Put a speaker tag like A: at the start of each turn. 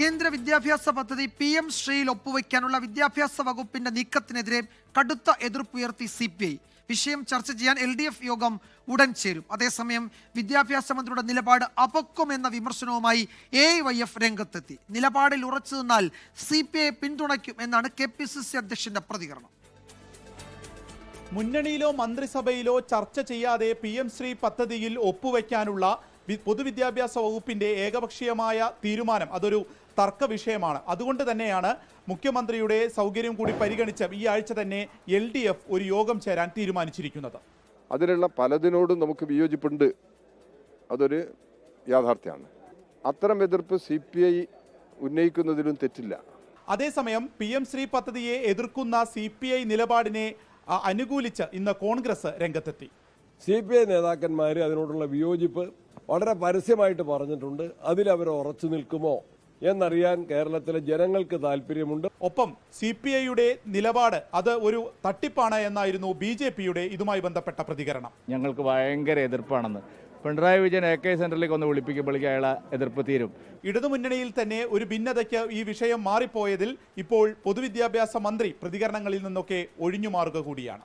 A: കേന്ദ്ര വിദ്യാഭ്യാസ പദ്ധതി പി എം ശ്രീയിൽ ഒപ്പുവയ്ക്കാനുള്ള വിദ്യാഭ്യാസ വകുപ്പിന്റെ നീക്കത്തിനെതിരെ കടുത്ത എതിർപ്പുയർത്തി സി പി ഐ. വിഷയം ചർച്ച ചെയ്യാൻ എൽ ഡി എഫ് യോഗം ഉടൻ ചേരും. അതേസമയം വിദ്യാഭ്യാസ മന്ത്രിയുടെ നിലപാട് അപക്വമെന്ന വിമർശനവുമായി എ വൈ എഫ് രംഗത്തെത്തി. നിലപാടിൽ ഉറച്ചു നിന്നാൽ സി പി ഐ പിന്തുണയ്ക്കും എന്നാണ് കെ പി സി സി അധ്യക്ഷന്റെ പ്രതികരണം.
B: മുന്നണിയിലോ മന്ത്രിസഭയിലോ ചർച്ച ചെയ്യാതെ പി എം ശ്രീ പദ്ധതിയിൽ ഒപ്പുവെക്കാനുള്ള വി- പൊതുവിദ്യാഭ്യാസ വകുപ്പിന്റെ ഏകപക്ഷീയമായ തീരുമാനം അതൊരു തർക്ക വിഷയമാണ്. അതുകൊണ്ട് തന്നെയാണ് മുഖ്യമന്ത്രിയുടെ സൗകര്യം കൂടി പരിഗണിച്ച് ഈ ആഴ്ച തന്നെ എൽ ഡി എഫ് ഒരു യോഗം ചേരാൻ തീരുമാനിച്ചിരിക്കുന്നത്.
C: അതിലുള്ള പലതിനോടും നമുക്ക് വിയോജിപ്പുണ്ട്. അതൊരു യാഥാർത്ഥ്യമാണ്. അത്തരം എതിർപ്പ് സി പി ഐ ഉന്നയിക്കുന്നതിലും തെറ്റില്ല.
B: അതേസമയം പി എം ശ്രീ പദ്ധതിയെ എതിർക്കുന്ന സി പി ഐ നിലപാടിനെ അനുകൂലിച്ച് ഇന്ന് കോൺഗ്രസ് രംഗത്തെത്തി.
D: സി പി ഐ നേതാക്കന്മാർ അതിനോടുള്ള വിയോജിപ്പ് വളരെ പരസ്യമായിട്ട് പറഞ്ഞിട്ടുണ്ട്. അതിലവർ ഉറച്ചു നിൽക്കുമോ എന്നറിയാൻ കേരളത്തിലെ ജനങ്ങൾക്ക് താല്പര്യമുണ്ട്.
B: ഒപ്പം സി പി ഐയുടെ നിലപാട് അത് ഒരു തട്ടിപ്പാണ് എന്നായിരുന്നു ബി ജെ പിയുടെ ഇതുമായി ബന്ധപ്പെട്ട പ്രതികരണം.
E: ഞങ്ങൾക്ക് ഭയങ്കര എതിർപ്പാണെന്ന്. പിണറായി വിജയൻ എ കെ സെന്ററിലേക്ക് ഒന്ന് വിളിപ്പിക്കുമ്പോഴേക്ക് അയാളെ എതിർപ്പ് തീരും.
B: ഇടതുമുന്നണിയിൽ തന്നെ ഒരു ഭിന്നതയ്ക്ക് ഈ വിഷയം മാറിപ്പോയതിൽ ഇപ്പോൾ പൊതുവിദ്യാഭ്യാസ മന്ത്രി പ്രതികരണങ്ങളിൽ നിന്നൊക്കെ ഒഴിഞ്ഞു മാറുക കൂടിയാണ്.